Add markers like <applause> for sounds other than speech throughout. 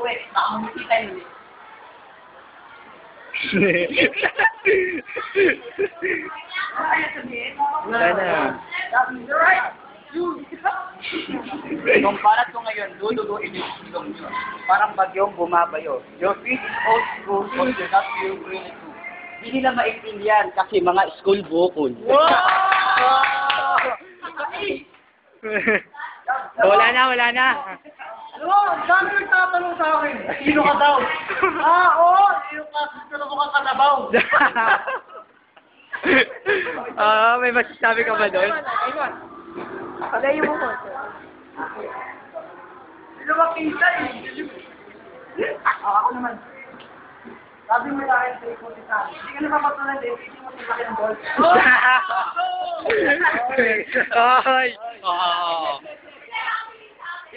uwi. Baka. Ano kaya sabihin? Wala na. Right. Kumparat ko ngayon, dududuin yung ilong nyo. Parang bagyong bumabayo. Your feet is old school, but you're not feel really cool. Hindi nila maintindihan kasi mga school bukol. wala na, wala na. Ano, dami nagtatanong sa akin. Sino ka daw? <laughs> ah, oo. Sino ka? Sino mo ka kanabaw? <laughs> Ah, may masasabi ka ba doon? Palayo mo ko. Sino ba kinsa eh? Ah, ako naman. Sabi mo sa akin sa ikot isa. Hindi ka napapatulan din. Hindi mo sa akin ng ball. <laughs> Ay! Oo.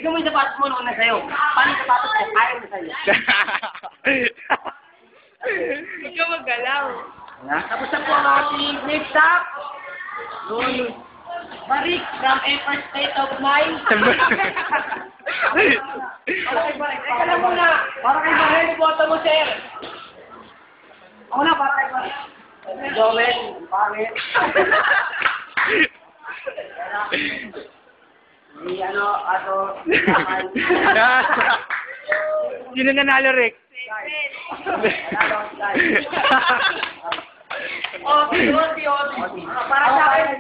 Ikaw mo yung sapatos mo nung na sa'yo. Paano yung sapatos ko? Kaya mo sa'yo. <laughs> Ikaw magalaw. Tapos na po ang ating next stop. Barik from Empire State of Mind. <laughs> Para kay Barik. Teka lang muna. Para kay Barik, boto mo, sir. Ako na, para kay Barik. Joel, pangit. Ni ano, ato, <laughs> Sino nanalo, Rick? <laughs> Oh, si Oti, Oti. Para sa akin,